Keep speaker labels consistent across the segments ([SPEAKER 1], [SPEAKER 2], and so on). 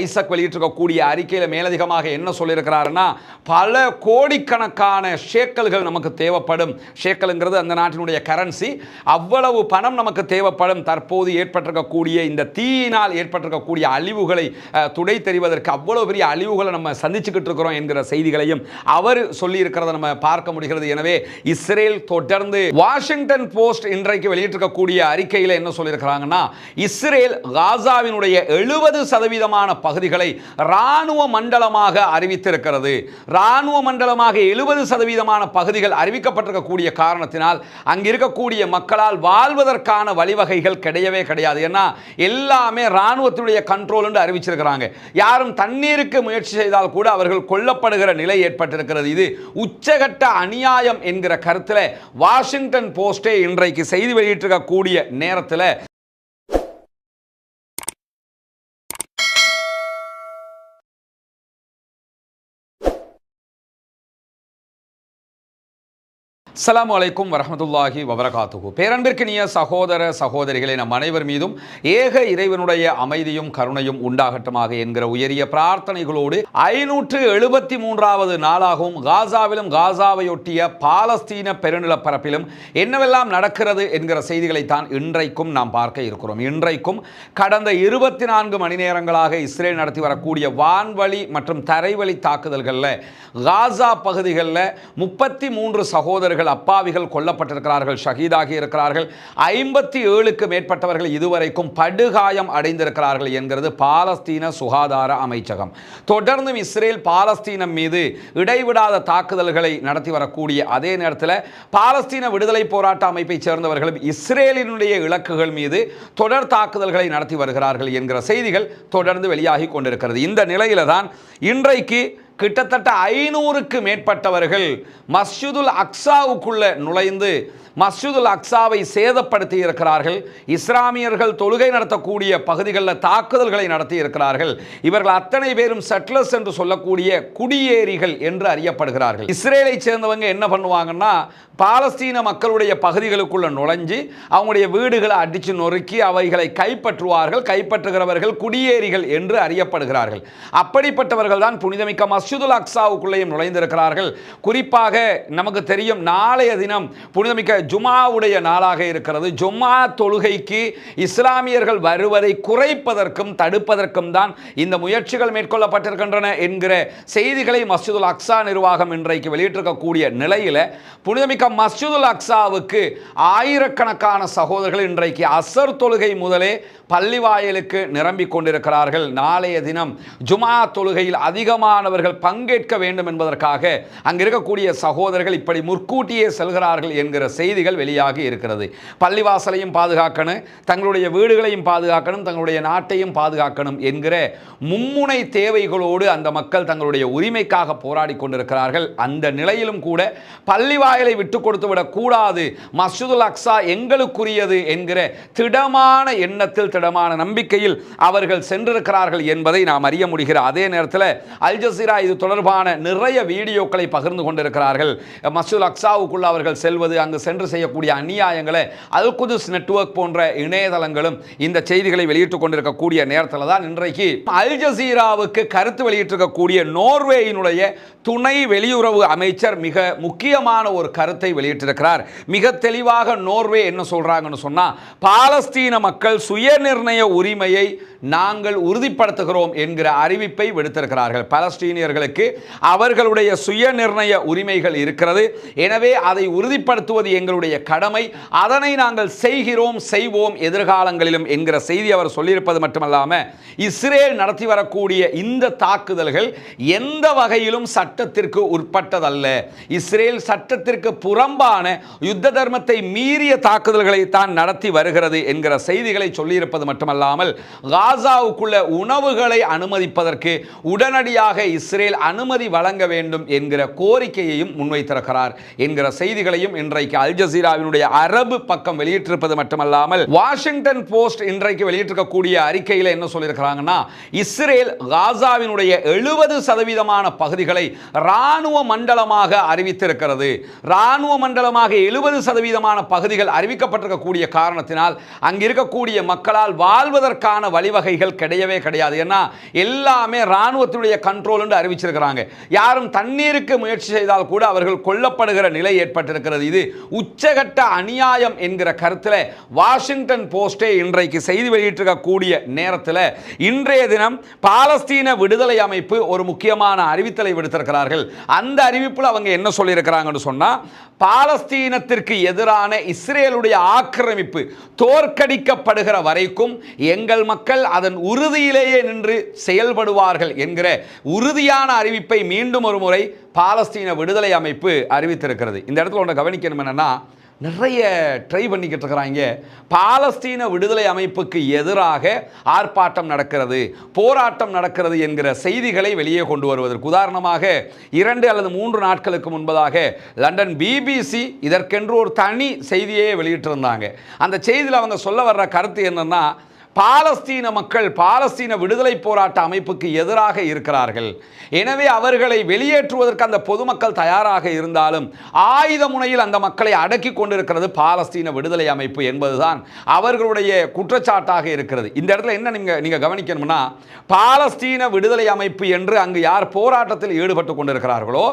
[SPEAKER 1] Isaac வெளியிட்டிருக்கக்கூடிய அறிக்கையில் மேலதிகமாக என்ன சொல்லியிருக்கிறாருன்னா பல கோடிக்கணக்கான ஷேக்கல்கள் நமக்கு தேவைப்படும். ஷேக்கலுங்கிறது அந்த நாட்டினுடைய கரன்சி அவ்வளவு பணம் நமக்கு தேவைப்படும். தற்போது ஏற்பட்டிருக்கக்கூடிய இந்த தீயினால் ஏற்பட்டிருக்கக்கூடிய அழிவுகளை துடை தெரிவதற்கு அவ்வளவு பெரிய அழிவுகளை நம்ம சந்திச்சுக்கிட்டு இருக்கிறோம் என்கிற செய்திகளையும் அவர் சொல்லியிருக்கிறத நம்ம பார்க்க முடிகிறது. எனவே இஸ்ரேல் தொடர்ந்து வாஷிங்டன் போஸ்ட் இன்றைக்கு வெளியிட்டிருக்கக்கூடிய அறிக்கையில் என்ன சொல்லியிருக்கிறாங்கன்னா இஸ்ரேல் காசாவினுடைய எழுபது சதவீதமான பகுதிகளை ராணுவ மண்டலமாக அறிவித்திருக்கிறது. ராணுவ மண்டலமாக எழுபது சதவீதமான பகுதிகள் அறிவிக்கப்பட்டிருக்கக்கூடிய காரணத்தினால் அங்கிருக்கக்கூடிய மக்களால் வாழ்வதற்கான வழிவகைகள் கிடையவே கிடையாது. ஏன்னா எல்லாமே இராணுவத்தினுடைய கண்ட்ரோல் என்று அறிவிச்சிருக்கிறாங்க. யாரும் தண்ணீருக்கு முயற்சி செய்தால் கூட அவர்கள் கொல்லப்படுகிற நிலை ஏற்பட்டிருக்கிறது. இது உச்சகட்ட அநியாயம் என்கிற கருத்தில் வாஷிங்டன் போஸ்டே இன்றைக்கு செய்தி வெளியிட்டிருக்கக்கூடிய நேரத்தில் அஸ்லாம் வலைக்கும் வரமத்துல்லாஹி வபரகாத்துகு பேரன்பிற்கினிய சகோதர சகோதரிகளே நம் அனைவர் மீதும் ஏக இறைவனுடைய அமைதியும் கருணையும் உண்டாகட்டமாக என்கிற உயரிய பிரார்த்தனைகளோடு ஐநூற்று எழுபத்தி மூன்றாவது நாளாகவும் காசாவிலும் காசாவையொட்டிய பாலஸ்தீன பெருநிலப்பரப்பிலும் என்னவெல்லாம் நடக்கிறது என்கிற செய்திகளைத்தான் இன்றைக்கும் நாம் பார்க்க இருக்கிறோம். இன்றைக்கும் கடந்த இருபத்தி நான்கு மணி நேரங்களாக இஸ்ரேல் நடத்தி வரக்கூடிய வான்வழி மற்றும் தரைவழி தாக்குதல்களில் காசா பகுதிகளில் முப்பத்தி மூன்று சகோதரர்கள் அப்பாவிகள் கொல்லப்பட்டிருக்கிறார்கள் ஷஹீதாகி இருக்கிறார்கள். ஐம்பத்தி ஏழுக்கு மேற்பட்டவர்கள் இதுவரைக்கும் படுகாயம் அடைந்திருக்கிறார்கள் என்கிறது பாலஸ்தீன சுகாதார அமைச்சகம். தொடர்ந்தும் இஸ்ரேல் பாலஸ்தீனம் மீது இடைவிடாத தாக்குதல்களை நடத்தி வரக்கூடிய அதே நேரத்தில் பாலஸ்தீன விடுதலை போராட்ட அமைப்பைச் சேர்ந்தவர்களும் இஸ்ரேலினுடைய இலக்குகள் மீது தொடர் தாக்குதல்களை நடத்தி வருகிறார்கள் என்கிற செய்திகள் தொடர்ந்து வெளியாகி கொண்டிருக்கிறது. இந்த நிலையில தான் இன்றைக்கு கிட்டத்தட்ட ஐநூறுக்கு மேற்பட்டவர்கள் மஸ்ஜிதுல் அக்ஸாவுக்குள்ள நுழைந்து மஸ்ஜிதுல் அக்ஸாவை சேதப்படுத்தி இருக்கிறார்கள் இஸ்லாமியர்கள் தொழுகை நடத்தக்கூடிய பகுதிகளில் தாக்குதல்களை நடத்தி இருக்கிறார்கள் இவர்கள் அத்தனை பேரும் செட்லர்ஸ் என்று சொல்லக்கூடிய குடியேறிகள் என்று அறியப்படுகிறார்கள். இஸ்ரேலை சேர்ந்தவங்க என்ன பண்ணுவாங்கன்னா பாலஸ்தீன மக்களுடைய பகுதிகளுக்குள்ள நுழைஞ்சு அவங்களுடைய வீடுகளை அடித்து நொறுக்கி அவைகளை கைப்பற்றுவார்கள். கைப்பற்றுகிறவர்கள் குடியேறிகள் என்று அறியப்படுகிறார்கள். அப்படிப்பட்டவர்கள் தான் புனிதமிக்க மஸ்ஜிதுல் அக்சாவுக்குள்ளேயும் நுழைந்திருக்கிறார்கள். குறிப்பாக நமக்கு தெரியும் நாளைய தினம் புனிதமிக்க ஜுமாவுடைய நாளாக இருக்கிறது. ஜுமா தொழுகைக்கு இஸ்லாமியர்கள் வருவதை குறைப்பதற்கும் தடுப்பதற்கும் தான் இந்த முயற்சிகள் மேற்கொள்ளப்பட்டிருக்கின்றன என்கிற செய்திகளை மஸ்ஜிதுல் அக்சா நிர்வாகம் இன்றைக்கு வெளியிட்டிருக்கக்கூடிய நிலையில் புனிதமிக்க மஸ்ஜிதுல் அக்சாவுக்கு ஆயிரக்கணக்கான சகோதரர்கள் இன்றைக்கு அசர் தொழுகை முதலே பள்ளி வாயிலுக்கு நிரம்பிக் கொண்டிருக்கிறார்கள். நாளைய தினம் ஜுமா தொழுகையில் அதிகமானவர்கள் பங்கேற்க வேண்டும் என்பதற்காக அங்க இருக்கக்கூடிய சகோதரர்கள் இப்படி முற்கூட்டியே செல்கிறார்கள் என்கிற செய்திகள் வெளியாகி இருக்கிறது. பள்ளிவாசலையும் பாதுகாக்கணும் தங்களுடைய வீடுகளையும் பாதுகாக்கணும் தங்களுடைய நாட்டையும் பாதுகாக்கணும் என்கிற மும்முனை தேவைகளோடு அந்த மக்கள் தங்களுடைய உரிமைக்காக போராடி கொண்டிருக்கிறார்கள். அந்த நிலையிலும் கூட பள்ளி வாயிலை விட்டு கொடுத்து விடக்கூடாது மசூதுல் அக்ஸா எங்களுக்குரியது என்கிற திடமான எண்ணத்தில் திடமான நம்பிக்கையில் அவர்கள் சென்றிருக்கிறார்கள் என்பதை நாம் அறிய முடிகிற அதே நேரத்தில் அல் ஜசீரா இது தொடர்பான நிறைய வீடியோக்களை பகிர்ந்து கொண்டிருக்கிறார்கள். மசூல் அக்சாவுக்குள்ள அவர்கள் செல்வது அங்கு சென்று செய்யக்கூடிய அநியாயங்களை அல் குதுஸ் நெட்வொர்க் போன்ற இணையதளங்களும் இந்த செய்திகளை வெளியிட்டுக் கொண்டிருக்கக்கூடிய நேரத்தில் தான் இன்றைக்கு அல் ஜசீராவுக்கு கருத்து வெளியிட்டிருக்கக்கூடிய நோர்வேயினுடைய துணை வெளியுறவு அமைச்சர் மிக முக்கியமான ஒரு கருத்தை வெளியிட்டிருக்கிறார். மிக தெளிவாக நோர்வே என்ன சொல்றாங்கன்னு சொன்னா பாலஸ்தீன மக்கள் சுயநிர்ணய உரிமையை நாங்கள் உறுதிப்படுத்துகிறோம் என்கிற அறிவிப்பை விடுத்திருக்கிறார்கள். பலஸ்தீனியர்களுக்கு அவர்களுடைய சுயநிர்ணய உரிமைகள் இருக்கிறது. எனவே அதை உறுதிப்படுத்துவது எங்களுடைய கடமை. அதனை நாங்கள் செய்கிறோம் செய்வோம் எதிர்காலங்களிலும் என்கிற செய்தி அவர் சொல்லியிருப்பது மட்டுமல்லாமல் இஸ்ரேல் நடத்தி வரக்கூடிய இந்த தாக்குதல்கள் எந்த வகையிலும் சட்டத்திற்கு உட்பட்டதல்ல. இஸ்ரேல் சட்டத்திற்கு புறம்பான யுத்த தர்மத்தை மீறிய தாக்குதல்களை தான் நடத்தி வருகிறது என்கிற செய்திகளை சொல்லியிருப்பது மட்டுமல்லாமல் காசாவுக்குள்ள உணவுகளை அனுமதிப்பதற்கு உடனடியாக இஸ்ரேல் அனுமதி வழங்க வேண்டும் என்கிற கோரிக்கையையும் முன்வைத்திருக்கிறார் என்கிற செய்திகளையும் இன்றைக்கு அல் ஜசீராவினுடைய அரபு பக்கம் வெளியிட்டிருப்பது மட்டுமல்லாமல் வாஷிங்டன் போஸ்ட் இன்றைக்கு வெளியிட்டிருக்கக்கூடிய அறிக்கையில் என்ன சொல்லியிருக்கிறாங்கன்னா இஸ்ரேல் காசாவினுடைய எழுபது சதவீதமான பகுதிகளை ராணுவ மண்டலமாக அறிவித்திருக்கிறது. ராணுவ மண்டலமாக எழுபது சதவீதமான பகுதிகள் அறிவிக்கப்பட்டிருக்கக்கூடிய காரணத்தினால் அங்கிருக்கக்கூடிய மக்களால் வாழ்வதற்கான வழிவகை வகைகள் கிடையவே கிடையாது. ஏன்னா எல்லாமே இராணுவத்தினுடைய கண்ட்ரோல் என்று அறிவிச்சிருக்கிறாங்க. யாரும் தண்ணீருக்கு முயற்சி செய்தால் கூட அவர்கள் கொல்லப்படுகிற நிலை ஏற்பட்டிருக்கிறது. இது உச்சகட்ட அநியாயம் என்கிற கருத்தில் வாஷிங்டன் போஸ்டே இன்றைக்கு செய்தி வெளியிட்டிருக்கக்கூடிய நேரத்தில் இன்றைய தினம் பாலஸ்தீன விடுதலை அமைப்பு ஒரு முக்கியமான அறிவித்தலை விடுத்திருக்கிறார்கள். அந்த அறிவிப்பில் அவங்க என்ன சொல்லியிருக்கிறாங்கன்னு சொன்னால் பாலஸ்தீனத்திற்கு எதிரான இஸ்ரேலுடைய ஆக்கிரமிப்பு தோற்கடிக்கப்படுகிற வரைக்கும் எங்கள் மக்கள் அதன் உறுதியிலேயே நின்று செயல்படுவார்கள் என்கிற உறுதியான அறிவிப்பை மீண்டும் ஒரு முறை பாலஸ்தீன விடுதலை அமைப்பு அறிவித்திருக்கிறது. இந்த இடத்துல ஒன்று கவனிக்கணும் என்னென்னா நிறைய ட்ரை பண்ணிக்கிட்டு இருக்கிறாங்க. பாலஸ்தீன விடுதலை அமைப்புக்கு எதிராக ஆர்ப்பாட்டம் நடக்கிறது போராட்டம் நடக்கிறது என்கிற செய்திகளை வெளியே கொண்டு வருவதற்கு. உதாரணமாக இரண்டு அல்லது மூன்று நாட்களுக்கு முன்பதாக லண்டன் பிபிசி இதற்கென்று ஒரு தனி செய்தியே வெளியிட்டிருந்தாங்க. அந்த செய்தியில் அவங்க சொல்ல வர்ற கருத்து என்னென்னா பாலஸ்தீன மக்கள் பாலஸ்தீன விடுதலை போராட்ட அமைப்புக்கு எதிராக இருக்கிறார்கள். எனவே அவர்களை வெளியேற்றுவதற்கு அந்த பொதுமக்கள் தயாராக இருந்தாலும் ஆயுத முனையில் அந்த மக்களை அடக்கி கொண்டிருக்கிறது பாலஸ்தீன விடுதலை அமைப்பு என்பதுதான் அவர்களுடைய குற்றச்சாட்டாக இருக்கிறது. இந்த இடத்துல என்ன நீங்க நீங்க கவனிக்கணும்னா பாலஸ்தீன விடுதலை அமைப்பு என்று அங்கு யார் போராட்டத்தில் ஈடுபட்டு கொண்டிருக்கிறார்களோ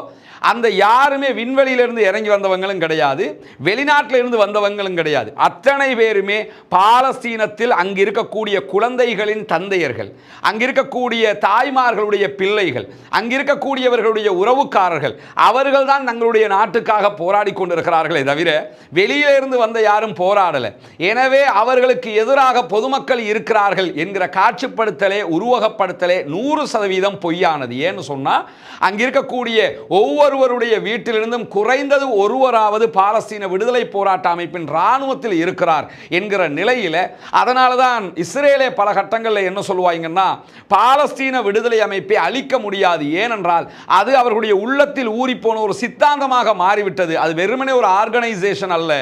[SPEAKER 1] அந்த யாருமே விண்வெளியிலிருந்து இறங்கி வந்தவங்களும் கிடையாது வெளிநாட்டிலிருந்து வந்தவங்களும் கிடையாது. அத்தனை பேருமே பாலஸ்தீனத்தில் அங்கு இருக்கக்கூடிய குழந்தைகளின் தந்தையர்கள் அங்கிருக்கக்கூடிய தாய்மார்களுடைய பிள்ளைகள் அங்கிருக்கக்கூடியவர்களுடைய உறவுக்காரர்கள் அவர்கள் தான் தங்களுடைய நாட்டுக்காக போராடி கொண்டிருக்கிறார்களே தவிர வெளியிலிருந்து வந்த யாரும் போராடலை. எனவே அவர்களுக்கு எதிராக பொதுமக்கள் இருக்கிறார்கள் என்கிற காட்சிப்படுத்தலே உருவகப்படுத்தலே நூறு சதவீதம் பொய்யானது. ஏன்னு சொன்னால் அங்கிருக்கக்கூடிய ஒவ்வொருவருடைய வீட்டிலிருந்தும் குறைந்தது ஒருவராவது பாலஸ்தீன விடுதலை போராட்ட அமைப்பின் இராணுவத்தில் இருக்கிறார் என்கிற நிலையில் அதனால தான் இஸ்ரேலே பல கட்டங்களில் என்ன சொல்லுவாங்கன்னா பாலஸ்தீன விடுதலை அமைப்பை அழிக்க முடியாது. ஏனென்றால் அது அவர்களுடைய உள்ளத்தில் ஊறிப்போன ஒரு சித்தாந்தமாக மாறிவிட்டது. அது வெறுமனே ஒரு ஆர்கனைசேஷன் அல்ல.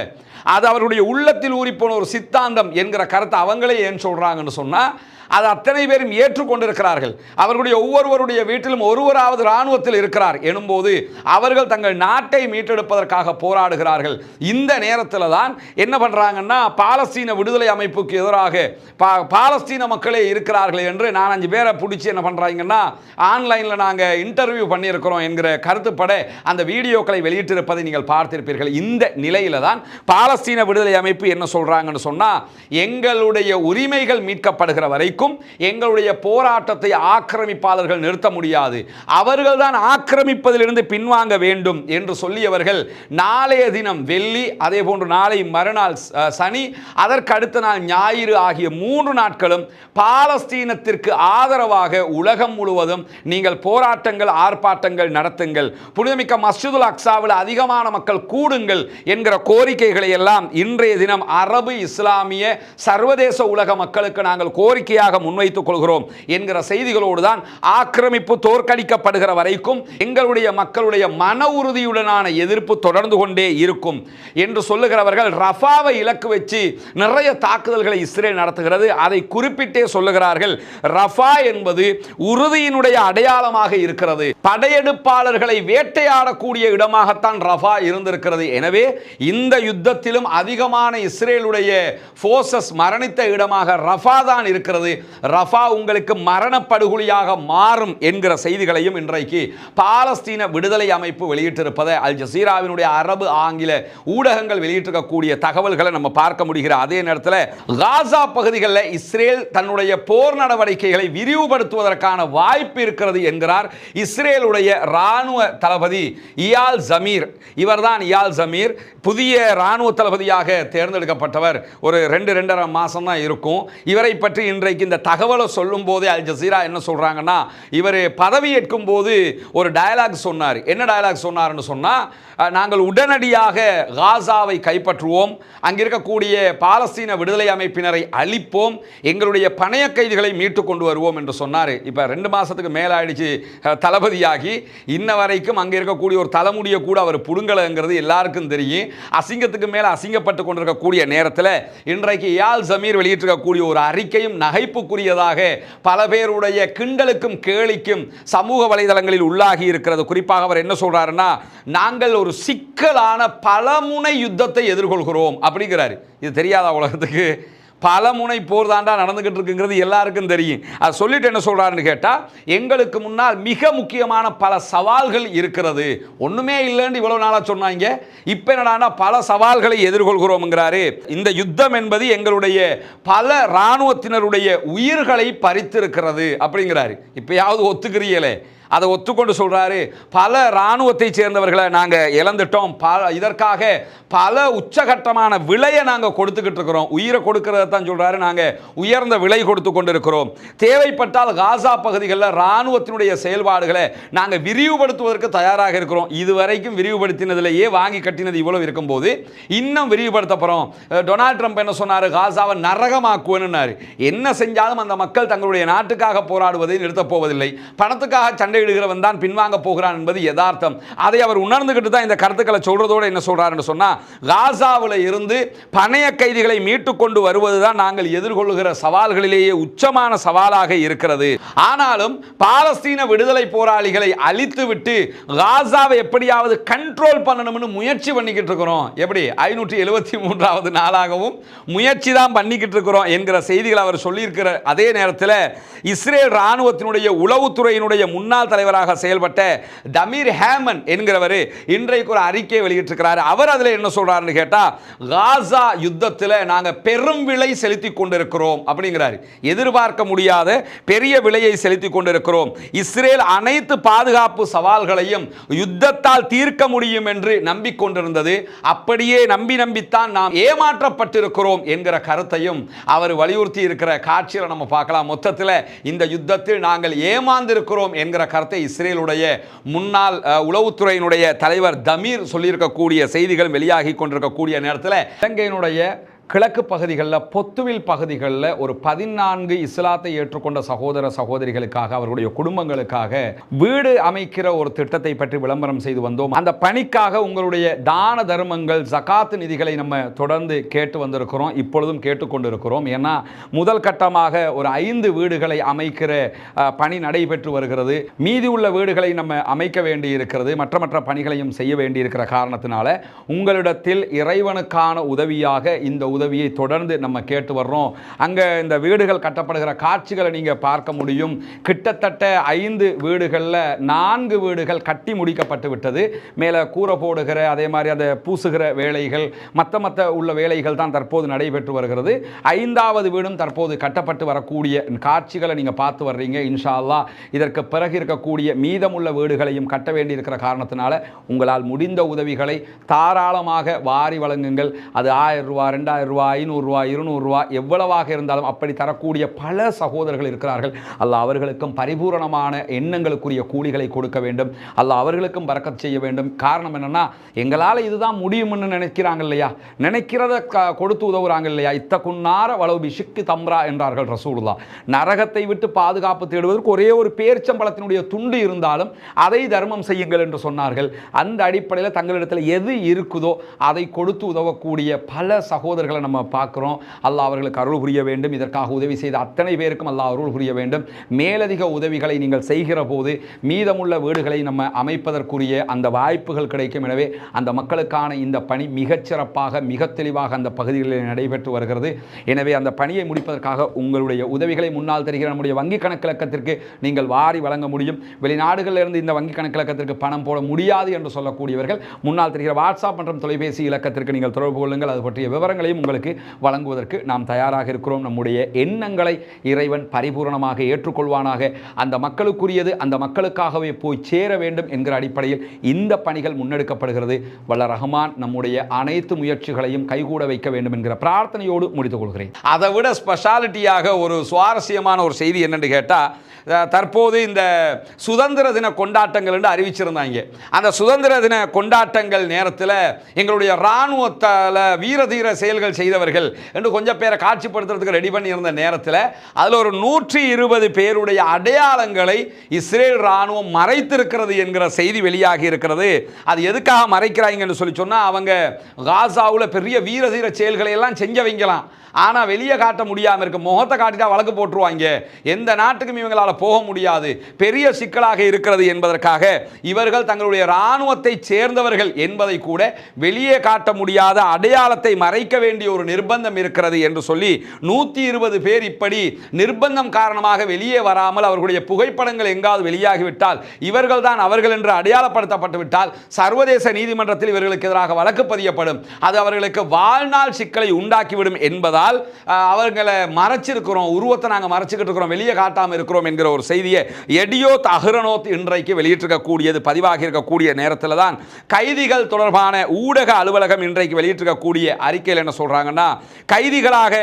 [SPEAKER 1] அது அவர்களுடைய உள்ளத்தில் ஊறிப்போன ஒரு சித்தாந்தம் என்கிற கருத்தை அவங்களே ஏன் சொல்றாங்கன்னு சொன்னால் அது அத்தனை பேரும் ஏற்றுக்கொண்டிருக்கிறார்கள். அவர்களுடைய ஒவ்வொருவருடைய வீட்டிலும் ஒருவராவது இராணுவத்தில் இருக்கிறார் எனும்போது அவர்கள் தங்கள் நாட்டை மீட்டெடுப்பதற்காக போராடுகிறார்கள். இந்த நேரத்தில் தான் என்ன பண்ணுறாங்கன்னா பாலஸ்தீன விடுதலை அமைப்புக்கு எதிராக பா பாலஸ்தீன மக்களே இருக்கிறார்கள் என்று நான் அஞ்சு பேரை பிடிச்சி என்ன பண்ணுறாங்கன்னா ஆன்லைனில் நாங்கள் இன்டர்வியூ பண்ணியிருக்கிறோம் என்கிற கருத்துப்பட அந்த வீடியோக்களை வெளியிட்டிருப்பதை நீங்கள் பார்த்திருப்பீர்கள். இந்த நிலையில் தான் பாலஸ்தீன விடுதலை அமைப்பு என்ன சொல்கிறாங்கன்னு சொன்னால் எங்களுடைய உரிமைகள் மீட்கப்படுகிற வரைக்கும் வரைக்கும் எங்களுடைய போராட்டத்தை ஆக்கிரமிப்பாளர்கள் நிறுத்த முடியாது. அவர்கள் தான் ஆக்கிரமிப்பதிலிருந்து பின்வாங்க வேண்டும் என்று சொல்லியவர்கள் நாளைய தினம் வெள்ளி அதே போன்று நாளை மறுநாள் சனி அதற்கு அடுத்த நாள் ஞாயிறு ஆகிய மூன்று நாட்களும் பாலஸ்தீனத்திற்கு ஆதரவாக உலகம் முழுவதும் நீங்கள் போராட்டங்கள் ஆர்ப்பாட்டங்கள் நடத்துங்கள். புனிதமிக்க மஸ்ஜிதுல் அக்சாவில் அதிகமான மக்கள் கூடுங்கள் என்கிற கோரிக்கைகளை எல்லாம் இன்றைய தினம் அரபு இஸ்லாமிய சர்வதேச உலக மக்களுக்கு நாங்கள் கோரிக்கையாக முன்வைத்துக் கொள்கிறோம் என்கிற செய்திகளோடு தான் ஆக்கிரமிப்பு தோற்கடிக்கப்படுகிற வரைக்கும் எங்களுடைய மக்களுடைய மன உறுதியுடனான எதிர்ப்பு தொடர்ந்து கொண்டே இருக்கும் என்று சொல்லுகிறவர்கள் ரஃபாவை இலக்கு வச்சு நிறைய தாக்குதல்களை இஸ்ரேல் நடத்துகிறது. அதை குறிப்பிட்டே சொல்லுகிறார்கள் ரஃபா என்பது உறுதியினுடைய அடையாளமாக இருக்கிறது. படையெடுப்பாளர்களை வேட்டையாடக்கூடிய இடமாகத்தான் ரஃபா இருந்திருக்கிறது. எனவே இந்த யுத்தத்திலும் அதிகமான இஸ்ரேலுடைய போர்சஸ் மரணித்த இடமாக ரஃபா தான் இருக்கிறது. ரஃபா உங்களுக்கு மரணப்படுகொலியாக மாறும் என்கிற செய்திகளையும் இன்றைக்கு பாலஸ்தீன விடுதலை அமைப்பு வெளியிட்டிருப்பதை அல் ஜசீராவினுடைய அரபு ஆங்கில ஊடகங்கள் வெளியிட்டிருக்கக்கூடிய தகவல்களை நம்ம பார்க்க முடிகிற அதே நேரத்தில் காசா பகுதிகளில் இஸ்ரேல் தன்னுடைய போர் நடவடிக்கைகளை விரிவுபடுத்துவதற்கான வாய்ப்பு இருக்கிறது என்கிறார் இஸ்ரேலுடைய ராணுவ தளபதி இயால் ஜமீர். இவர்தான் இயால் ஜமீர். புதிய ராணுவ தளபதியாக தேர்ந்தெடுக்கப்பட்டவர். ஒரு ரெண்டு ரெண்டரை மாதம் தான் இருக்கும். இவரை பற்றி இன்றைக்கு இந்த தகவலை சொல்லும் போதே அல் ஜசீரா என்ன சொல்கிறாங்கன்னா இவர் பதவியேற்கும் போது ஒரு டயலாக் சொன்னார். என்ன டயலாக் சொன்னார்னு சொன்னால் நாங்கள் உடனடியாக காசாவை கைப்பற்றுவோம். அங்கே இருக்கக்கூடிய பாலஸ்தீன விடுதலை அமைப்பினரை அழிப்போம். எங்களுடைய பணைய கைதிகளை மீட்டு கொண்டு வருவோம் என்று சொன்னார். இப்போ ரெண்டு மாதத்துக்கு மேலாயிடுச்சு தளபதியாகி. இன்ன வரைக்கும் அங்கே இருக்கக்கூடிய ஒரு தலைமுடியை கூட அவர் புடுங்கலைங்கிறது எல்லாருக்கும் தெரியும். அசிங்கத்துக்கு மேலே அசிங்கப்பட்டு கொண்டிருக்கக்கூடிய நேரத்தில் இன்றைக்கு யாழ் ஜமீர் வெளியிட்டிருக்கக்கூடிய ஒரு அறிக்கையும் நகைப்பு வெறுப்புக்குரியதாக பல பேருடைய கிண்டலுக்கும் கேளிக்கும் சமூக வலைதளங்களில் உள்ளாகி இருக்கிறது. குறிப்பாக அவர் என்ன சொல்றாருன்னா நாங்கள் ஒரு சிக்கலான பலமுனை யுத்தத்தை எதிர்கொள்கிறோம். அப்படிங்கிறாரு. இது தெரியாத உலகத்துக்கு? பல முனை போர் தாண்டா நடந்துகிட்டு இருக்குங்கிறது எல்லாருக்கும் தெரியும். அதை சொல்லிட்டு என்ன சொல்கிறாருன்னு கேட்டால் எங்களுக்கு முன்னால் மிக முக்கியமான பல சவால்கள் இருக்கிறது. ஒன்றுமே இல்லைன்னு இவ்வளோ நாளாக சொன்னாங்க. இப்போ என்னடான்னா பல சவால்களை எதிர்கொள்கிறோம்ங்கிறாரு. இந்த யுத்தம் என்பது எங்களுடைய பல இராணுவத்தினருடைய உயிர்களை பறித்திருக்கிறது அப்படிங்கிறாரு. இப்போயாவது ஒத்துக்கிறீங்களே அதை ஒத்துக்கொண்டு சொல்கிறாரு பல இராணுவத்தை சேர்ந்தவர்களை நாங்கள் இழந்துட்டோம். பல இதற்காக பல உச்சகட்டமான விலையை நாங்கள் கொடுத்துக்கிட்டு இருக்கிறோம். உயிரை கொடுக்கறத தான் சொல்கிறாரு நாங்கள் உயர்ந்த விலை கொடுத்து கொண்டு இருக்கிறோம் தேவைப்பட்டால் காசா பகுதிகளில் இராணுவத்தினுடைய செயல்பாடுகளை நாங்கள் விரிவுபடுத்துவதற்கு தயாராக இருக்கிறோம். இதுவரைக்கும் விரிவுபடுத்தினதிலேயே வாங்கி கட்டினது இவ்வளவு இருக்கும்போது இன்னும் விரிவுபடுத்த போகிறோம் டொனால்ட் ட்ரம்ப் என்ன சொன்னார்? காசாவை நரகமாக்குவேன்னு என்ன செஞ்சாலும் அந்த மக்கள் தங்களுடைய நாட்டுக்காக போராடுவதை நிறுத்தப் போவதில்லை. பணத்துக்காக சண்டை சண்டையிடுகிறவன் தான் பின்வாங்க போகிறான் என்பது யதார்த்தம். அதை அவர் உணர்ந்துகிட்டு தான் இந்த கருத்துக்களை சொல்றதோடு என்ன சொல்றாருன்னு சொன்னா காசாவில் இருந்து பணைய கைதிகளை மீட்டு கொண்டு வருவது தான் நாங்கள் எதிர்கொள்ளுகிற சவால்களிலேயே உச்சமான சவாலாக இருக்கிறது. ஆனாலும் பாலஸ்தீன விடுதலை போராளிகளை அழித்துவிட்டு காசாவை எப்படியாவது கண்ட்ரோல் பண்ணணும்னு முயற்சி பண்ணிக்கிட்டு இருக்கிறோம். எப்படி? ஐநூற்றி எழுபத்தி மூன்றாவது நாளாகவும் முயற்சி தான் பண்ணிக்கிட்டு இருக்கிறோம் என்கிற செய்திகள் அவர் சொல்லியிருக்கிற அதே நேரத்தில் இஸ்ரேல் இராணுவத்தினுடைய உளவுத்துறையினுடைய முன்னாள் தலைவராக செயல்பட்ட தமிர் ஹேமன் என்கிறவர் இன்றைக்கு ஒரு அறிக்கையை வெளியிட்டிருக்கிறார். அவர் அதில் என்ன சொல்றாருன்னு கேட்டால் காசா யுத்தத்தில் நாங்கள் பெரும் விலை செலுத்தி கொண்டிருக்கிறோம் அப்படிங்கிறாரு. எதிர்பார்க்க முடியாத பெரிய விலையை செலுத்தி கொண்டிருக்கிறோம். இஸ்ரேல் அனைத்து பாதுகாப்பு சவால்களையும் யுத்தத்தால் தீர்க்க முடியும் என்று நம்பிக்கொண்டிருந்தது. அப்படியே நம்பி நம்பித்தான் நாம் ஏமாற்றப்பட்டிருக்கிறோம் என்கிற கருத்தையும் அவர் வலியுறுத்தி இருக்கிற காட்சியில் நம்ம பார்க்கலாம். மொத்தத்தில் இந்த யுத்தத்தில் நாங்கள் ஏமாந்திருக்கிறோம் என்கிற கருத்தை இஸ்ரேலுடைய முன்னாள் உளவுத்துறையினுடைய தலைவர் தமீர் சொல்லியிருக்கக்கூடிய செய்திகள் வெளியாகி கொண்டிருக்கக்கூடிய நேரத்தில் இலங்கையினுடைய கிழக்கு பகுதிகளில் பொத்துவில் பகுதிகளில் ஒரு பதினான்கு இஸ்லாத்தை ஏற்றுக்கொண்ட சகோதர சகோதரிகளுக்காக அவர்களுடைய குடும்பங்களுக்காக வீடு அமைக்கிற ஒரு திட்டத்தை பற்றி விளம்பரம் செய்து வந்தோம். அந்த பணிக்காக உங்களுடைய தான தர்மங்கள் ஜகாத்து நிதிகளை நம்ம தொடர்ந்து கேட்டு வந்திருக்கிறோம் இப்பொழுதும் கேட்டுக்கொண்டிருக்கிறோம் ஏன்னா முதல் கட்டமாக ஒரு ஐந்து வீடுகளை அமைக்கிற பணி நடைபெற்று வருகிறது. மீதி உள்ள வீடுகளை நம்ம அமைக்க வேண்டி இருக்கிறது மற்ற மற்ற பணிகளையும் செய்ய வேண்டியிருக்கிற காரணத்தினால உங்களிடத்தில் இறைவனுக்கான உதவியாக இந்த உதவியை தொடர்ந்து நம்ம கேட்டு வர்றோம். அங்கே இந்த வீடுகள் கட்டப்படுகிற காட்சிகளை நீங்கள் பார்க்க முடியும். கிட்டத்தட்ட ஐந்து வீடுகளில் நான்கு வீடுகள் கட்டி முடிக்கப்பட்டு விட்டது. மேலே கூரை போடுகிற அதே மாதிரி அதை பூசுகிற வேலைகள் மற்ற மற்ற உள்ள வேலைகள் தான் தற்போது நடைபெற்று வருகிறது. ஐந்தாவது வீடும் தற்போது கட்டப்பட்டு வரக்கூடிய காட்சிகளை நீங்கள் பார்த்து வர்றீங்க இன்ஷா அல்லாஹ் இதற்கு பிறகு இருக்கக்கூடிய மீதமுள்ள வீடுகளையும் கட்ட வேண்டியிருக்கிற காரணத்தினால உங்களால் முடிந்த உதவிகளை தாராளமாக வாரி வழங்குங்கள். அது ஆயிரம் ரூபா ரெண்டாயிரம் ரூபாய் ஐநூறுரூவா இருநூறுவா எவ்வளவாக இருந்தாலும் அப்படி தரக்கூடிய பல சகோதரர்கள் இருக்கிறார்கள். அல்ல அவர்களுக்கும் பரிபூரணமான எண்ணங்களுக்குரிய கூலிகளை கொடுக்க வேண்டும். அல்ல அவர்களுக்கும் பறக்கத் செய்ய வேண்டும். காரணம் என்னென்னா எங்களால் இதுதான் முடியும்னு நினைக்கிறாங்க இல்லையா? நினைக்கிறத க- கொடுத்து உதவுறாங்க இல்லையா? இத்தக்குன்னார வளவு பிஷுக்கு தம்ரா என்றார்கள் ரசூலுல்லா நரகத்தை விட்டு பாதுகாப்பு தேடுவதற்கு ஒரே ஒரு பேர்ச்சம்பளத்தினுடைய துண்டு இருந்தாலும் அதை தர்மம் செய்யுங்கள் என்று சொன்னார்கள். அந்த அடிப்படையில் தங்களிடத்தில் எது இருக்குதோ அதை கொடுத்து உதவக்கூடிய பல சகோதரர்கள் நம்ம பார்க்குறோம். அல்லாஹ் அவர்களுக்கு அருள் புரிய வேண்டும். இதற்காக உதவி செய்த அத்தனை பேருக்கும் அல்லாஹ் அருள் புரிய வேண்டும். மேலதிக உதவிகளை நீங்கள் செய்கிற போது மீதமுள்ள வீடுகளை நம்ம அமைப்பதற்குரிய அந்த வாய்ப்புகள் கிடைக்கும். எனவே அந்த மக்களுக்கான இந்த பணி மிகச்சிறப்பாக மிக தெளிவாக அந்த பகுதிகளில் நடைபெற்று வருகிறது. எனவே அந்த பணியை முடிப்பதற்காக உங்களுடைய உதவிகளை முன்னால் தெரிகிற நம்முடைய வங்கி கணக்கிழக்கத்திற்கு நீங்கள் வாரி வழங்க முடியும். வெளிநாடுகளிலிருந்து இந்த வங்கி கணக்கிழக்கத்திற்கு பணம் போட முடியாது என்று சொல்லக்கூடியவர்கள் முன்னால் தெரிகிற வாட்ஸ்அப் மற்றும் தொலைபேசி இலக்கத்திற்கு நீங்கள் தொடர்பு கொள்ளுங்கள். அது பற்றிய விவரங்களையும் உங்களுக்கு வழங்குவதற்கு நாம் தயாராக இருக்கிறோம். நம்முடைய எண்ணங்களை இறைவன் பரிபூரணமாக ஏற்றுக்கொள்வானாக. அந்த மக்களுக்குரியது அந்த மக்களுக்காகவே போய் சேர வேண்டும் என்கிற அடிப்படையில் இந்த பணிகள் முன்னெடுக்கப்படுகிறது. வல்ல ரஹ்மான் நம்முடைய அனைத்து முயற்சிகளையும் கைகூட வைக்க வேண்டும் என்கிற பிரார்த்தனையோடு முடித்துக் கொள்கிறேன். அதை விட ஸ்பெஷாலிட்டியாக ஒரு சுவாரஸ்யமான ஒரு செய்தி என்னன்னு கேட்டால் தற்போது இந்த சுதந்திர தின கொண்டாட்டங்கள் என்று அறிவிச்சிருந்தாங்க. அந்த சுதந்திர தின கொண்டாட்டங்கள் நேரத்தில் எங்களுடைய இராணுவத்தால் வீரதீர செயல்கள் செய்தவர்கள் என்று கொஞ்சம் பேரை காட்சிப்படுத்துறதுக்கு ரெடி பண்ணியிருந்த நேரத்தில் அதில் ஒரு நூற்றி இருபது பேருடைய அடையாளங்களை இஸ்ரேல் இராணுவம் மறைத்திருக்கிறது என்கிற செய்தி வெளியாகி இருக்கிறது. அது எதுக்காக மறைக்கிறாங்கன்னு சொல்லி சொன்னால் அவங்க காசாவில் பெரிய வீரதீர செயல்களை எல்லாம் செஞ்சவங்கலாம் ஆனால் வெளியே காட்ட முடியாமல் இருக்கு. முகத்தை காட்டிட்டா வழக்கு போட்டுருவாங்க. எந்த நாட்டுக்கும் இவங்களால் போக முடியாது. பெரிய சிக்கலாக இருக்கிறது என்பதற்காக இவர்கள் தங்களுடைய இராணுவத்தை சேர்ந்தவர்கள் என்பதை கூட வெளியே காட்ட முடியாத அடையாளத்தை மறைக்க வேண்டும் வேண்டிய ஒரு நிர்பந்தம் இருக்கிறது என்று சொல்லி நூற்றி இருபது பேர் இப்படி நிர்பந்தம் காரணமாக வெளியே வராமல் அவர்களுடைய புகைப்படங்கள் எங்காவது வெளியாகிவிட்டால் இவர்கள் தான் அவர்கள் என்று அடையாளப்படுத்தப்பட்டு விட்டால் சர்வதேச நீதிமன்றத்தில் இவர்களுக்கு எதிராக வழக்கு பதியப்படும். அது அவர்களுக்கு வாழ்நாள் சிக்கலை உண்டாக்கிவிடும் என்பதால் அவர்களை மறைச்சிருக்கிறோம் உருவத்தை நாங்கள் மறைச்சிக்கிட்டு இருக்கிறோம் வெளியே காட்டாமல் இருக்கிறோம் என்கிற ஒரு செய்தியை எடியோத் அஹ்ரனோத் இன்றைக்கு வெளியிட்டிருக்கக்கூடியது பதிவாகி இருக்கக்கூடிய நேரத்தில் தான் கைதிகள் தொடர்பான ஊடக அலுவலகம் இன்றைக்கு வெளியிட்டிருக்கக்கூடிய அறிக்கையில் என்ன சொல்கிறாங்கன்னா கைதிகளாக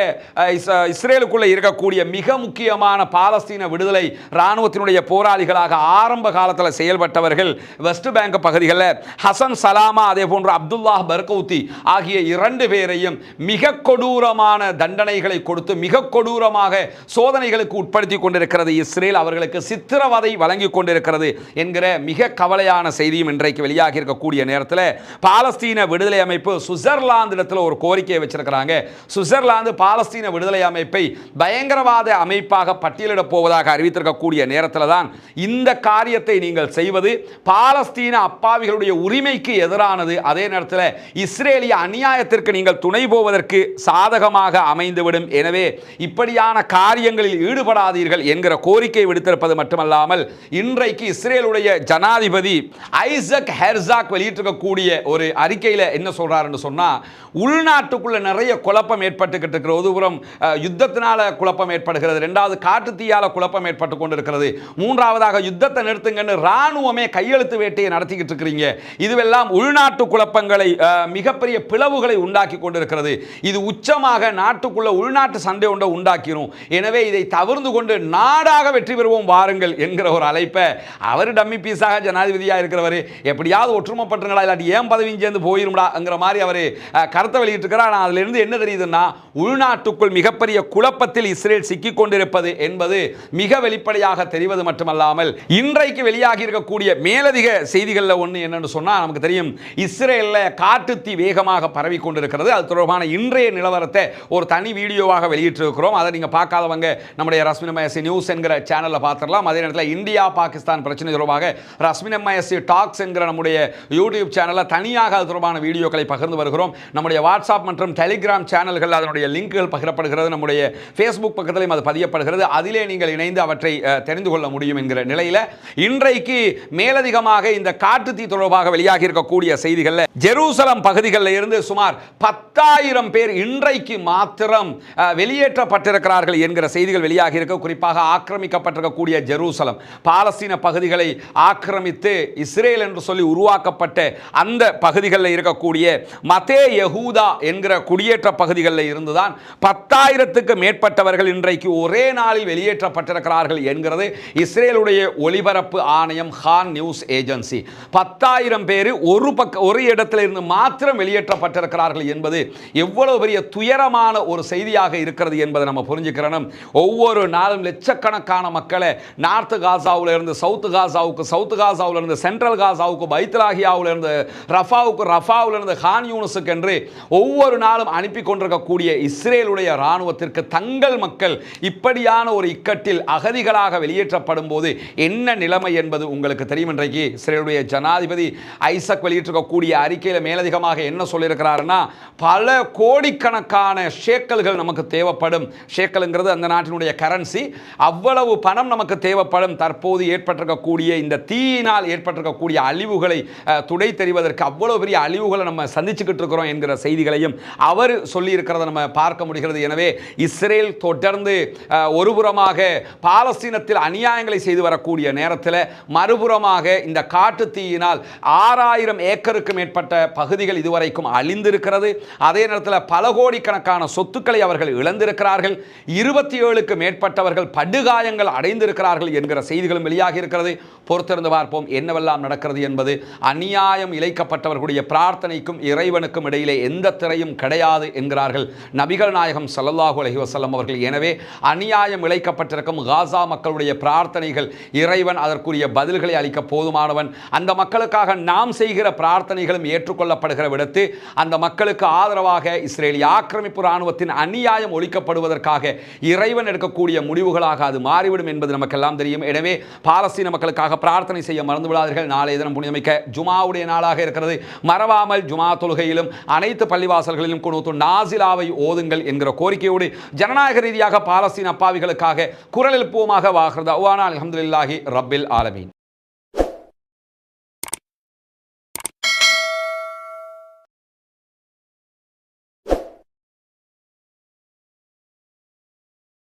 [SPEAKER 1] இஸ்ரேலுக்குள்ளே இருக்கக்கூடிய மிக முக்கியமான பாலஸ்தீன விடுதலை இராணுவத்தினுடைய போராளிகளாக ஆரம்ப காலத்தில் செயல்பட்டவர்கள் வெஸ்ட் பேங்க் பகுதிகளில் ஹசன் சலாமா அதே போன்று அப்துல்லாஹ் பர்கௌத்தி ஆகிய இரண்டு பேரையும் மிக கொடூரமான தண்டனைகளை கொடுத்து மிக கொடூரமாக சோதனைகளுக்கு உட்படுத்தி கொண்டிருக்கிறது. இஸ்ரேல் அவர்களுக்கு சித்திரவதை வழங்கி கொண்டிருக்கிறது என்கிற மிக கவலையான செய்தியும் இன்றைக்கு வெளியாகி இருக்கக்கூடிய நேரத்தில் பாலஸ்தீன விடுதலை அமைப்பு சுவிட்சர்லாந்து இடத்துல ஒரு கோரிக்கையை வச்சு வச்சிருக்கிறாங்க. சுவிட்சர்லாந்து பாலஸ்தீன விடுதலை அமைப்பை பயங்கரவாத அமைப்பாக பட்டியலிடப் போவதாக அறிவித்திருக்கக்கூடிய நேரத்தில் தான் இந்த காரியத்தை நீங்கள் செய்வது. பாலஸ்தீன அப்பாவிகளுடைய உரிமைக்கு எதிரானது. அதே நேரத்தில் இஸ்ரேலிய அநியாயத்திற்கு நீங்கள் துணை போவதற்கு சாதகமாக அமைந்துவிடும். எனவே இப்படியான காரியங்களில் ஈடுபடாதீர்கள் என்கிற கோரிக்கை விடுத்திருப்பது மட்டுமல்லாமல் இன்றைக்கு இஸ்ரேலுடைய ஜனாதிபதி ஐசக் ஹெர்சாக் வெளியிட்டிருக்கக்கூடிய ஒரு அறிக்கையில் என்ன சொல்றாருன்னு சொன்னா உள்நாட்டுக்குள்ள நிறைய குழப்பம் ஏற்பட்டுக்கிட்டு இருக்கிறது ஒருபுறம் யுத்தத்தினால குழப்பம் ஏற்படுகிறது. ரெண்டாவது காட்டு தீயால குழப்பம் ஏற்பட்டு கொண்டிருக்கிறது. மூன்றாவதாக யுத்தத்தை நிறுத்துங்கன்னு ராணுவமே கையெழுத்து வேட்டையை நடத்திக்கிட்டு இருக்கிறீங்க. இதுவெல்லாம் உள்நாட்டு குழப்பங்களை மிகப்பெரிய பிளவுகளை உண்டாக்கி கொண்டிருக்கிறது. இது உச்சமாக நாட்டுக்குள்ள உள்நாட்டு சண்டை ஒன்றை உண்டாக்கிரும். எனவே இதை தவிர்ந்து கொண்டு நாடாக வெற்றி பெறுவோம் வாருங்கள் என்கிற ஒரு அழைப்பை அவர் டம்மி பீஸாக ஜனாதிபதியாக இருக்கிறவர். எப்படியாவது ஒற்றுமைப்பட்டுங்களா இல்லாட்டி ஏன் பதவியும் சேர்ந்து போயிரும்டாங்கிற மாதிரி அவர் கருத்தை வெளியிட்டிருக்கிறார். ஆனால் அதிலிருந்து என்ன தெரியுதுன்னா உள்நாட்டுக்குள் மிகப்பெரிய குழப்பத்தில் இஸ்ரேல் சிக்கிக் கொண்டிருப்பது என்பது மிக வெளிப்படையாக தெரிவது மட்டுமல்லாமல் இன்றைக்கு வெளியாகி இருக்கக்கூடிய மேலதிக செய்திகளில் ஒன்று என்னன்னு சொன்னால் நமக்கு தெரியும் இஸ்ரேலில் காட்டுத்தீ வேகமாக பரவி கொண்டிருக்கிறது அது தொடர்பான இன்றைய நிலவரத்தை ஒரு தனி வீடியோவாக வெளியிட்டிருக்கிறோம். அதை நீங்கள் பார்க்காதவங்க நம்முடைய ரஸ்மினமயசி நியூஸ் என்கிற சேனலில் பார்த்துடலாம். அதே நேரத்தில் இந்தியா பாகிஸ்தான் பிரச்சனை தொடர்பாக ரஸ்மினமயசி டாக்ஸ் என்கிற நம்முடைய யூடியூப் சேனலில் தனியாக அது தொடர்பான வீடியோக்களை பகிர்ந்து வருகிறோம். நம்முடைய வாட்ஸ்அப் மற்றும் டெலிகிராம் சேனல்கள் அதனுடைய லிங்க்குகள் பகிரப்படுகிறது நம்முடைய ஃபேஸ்புக் பக்கத்திலையும் அது பதியப்படுகிறது. அதிலே நீங்கள் இணைந்து அவற்றை தெரிந்து கொள்ள முடியும் என்கிற நிலையில் இன்றைக்கு மேலதிகமாக இந்த காட்டு தீ தொடர்பாக வெளியாகி இருக்கக்கூடிய செய்திகளில் ஜெருசலம் பகுதிகளில் இருந்து சுமார் பத்தாயிரம் பேர் இன்றைக்கு மாத்திரம் வெளியேற்றப்பட்டிருக்கிறார்கள் என்கிற செய்திகள் வெளியாகி இருக்க குறிப்பாக ஆக்கிரமிக்கப்பட்டிருக்கக்கூடிய ஜெருசலம் பாலஸ்தீன பகுதிகளை ஆக்கிரமித்து இஸ்ரேல் என்று சொல்லி உருவாக்கப்பட்ட அந்த பகுதிகளில் இருக்கக்கூடிய மதே யஹூதா என்கிற குடியேற்ற பகுதிகளில் இருந்துதான் பத்தாயிரத்துக்கு மேற்பட்டவர்கள் இன்றைக்கு ஒரே நாளில் வெளியேற்றப்பட்டிருக்கிறார்கள் என்கிறது இஸ்ரேலுடைய ஒலிபரப்பு ஆணையம் ஹான் நியூஸ் ஏஜென்சி. பத்தாயிரம் பேர் ஒரு பக்க ஒரு இடத்துல இருந்து மாத்திரம் வெளியேற்றப்பட்டிருக்கிறார்கள் என்பது எவ்வளவு பெரிய துயரமான ஒரு செய்தியாக இருக்கிறது என்பதை நம்ம புரிஞ்சுக்கிறோம் ஒவ்வொரு நாளும் லட்சக்கணக்கான மக்களை நார்த்து காசாவில் இருந்து சவுத்து காசாவுக்கு சவுத்து காசாவில் இருந்து சென்ட்ரல் காசாவுக்கு பைத்தலாகியாவில் இருந்து ரஃபாவுக்கு ரஃபாவில் இருந்து ஹான் யூனிஸுக்கு என்று ஒவ்வொரு நாள் நாளும் அனுப்பி கொண்டிருக்கக்கூடிய இஸ்ரேலுடைய இராணுவத்திற்கு தங்கள் மக்கள் இப்படியான ஒரு இக்கட்டில் அகதிகளாக வெளியேற்றப்படும் போது என்ன நிலைமை என்பது உங்களுக்கு தெரியும் இன்றைக்கு? இஸ்ரேலுடைய ஜனாதிபதி ஐசக் வெளியிட்டிருக்கக்கூடிய அறிக்கையில் மேலதிகமாக என்ன சொல்லியிருக்கிறாருன்னா பல கோடிக்கணக்கான ஷேக்கல்கள் நமக்கு தேவைப்படும். ஷேக்கலுங்கிறது அந்த நாட்டினுடைய கரன்சி அவ்வளவு பணம் நமக்கு தேவைப்படும். தற்போது ஏற்பட்டிருக்கக்கூடிய இந்த தீயினால் ஏற்பட்டிருக்கக்கூடிய அழிவுகளை துடை தெரிவதற்கு அவ்வளவு பெரிய அழிவுகளை நம்ம சந்திச்சுக்கிட்டு இருக்கிறோம் என்கிற செய்திகளையும் அவர் சொல்லியிருக்கிறத நம்ம பார்க்க முடிகிறது. எனவே இஸ்ரேல் தொடர்ந்து ஒருபுறமாக பாலஸ்தீனத்தில் அநியாயங்களை செய்து வரக்கூடிய நேரத்தில் மறுபுறமாக இந்த காட்டு தீயினால் ஆறாயிரம் ஏக்கருக்கு மேற்பட்ட பகுதிகள் இதுவரைக்கும் அழிந்திருக்கிறது. அதே நேரத்தில் பல கோடிக்கணக்கான சொத்துக்களை அவர்கள் இழந்திருக்கிறார்கள். இருபத்தி ஏழுக்கு மேற்பட்டவர்கள் படுகாயங்கள் அடைந்திருக்கிறார்கள் என்கிற செய்திகளும் வெளியாகி இருக்கிறது. பொறுத்திருந்து பார்ப்போம் என்னவெல்லாம் நடக்கிறது என்பது. அநியாயம் இழைக்கப்பட்டவர்களுடைய பிரார்த்தனைக்கும் இறைவனுக்கும் இடையிலே எந்த திரையும் கிடையாது என்கிறார்கள். நபிகள் நாயகம் சல்லல்லாஹு அலஹி வசல்லம் அவர்கள். எனவே அநியாயம் இழைக்கப்பட்டிருக்கும் காசா மக்களுடைய பிரார்த்தனைகள் இறைவன் அதற்குரிய பதில்களை அளிக்க போதுமானவன். அந்த மக்களுக்காக நாம் செய்கிற பிரார்த்தனைகளும் ஏற்றுக்கொள்ளப்படுகிற விடத்து அந்த மக்களுக்கு ஆதரவாக இஸ்ரேலிய ஆக்கிரமிப்பு இராணுவத்தின் அநியாயம் ஒழிக்கப்படுவதற்காக இறைவன் எடுக்கக்கூடிய முடிவுகளாக அது மாறிவிடும் என்பது நமக்கெல்லாம் தெரியும். எனவே பாலஸ்தீன மக்களுக்காக பிரார்த்தனை செய்ய மறந்து விடாதீர்கள். நாளைய தினம் புனிதமிக்க ஜுமாவுடைய நாளாக இருக்கிறது. மறவாமல் ஜுமா தொழுகையிலும் அனைத்து பள்ளிவாசல்களிலும் நூத்து நாசிலாவை ஓதுங்கள் என்கிற கோரிக்கையோடு ஜனநாயக ரீதியாக பாலஸ்தீன் அப்பாவிகளுக்காக குரல் எழுப்புவோமாக வாகிறது. அவ்வானா அல்ஹம்துலில்லாஹி ரப்பில் ஆலமீன்.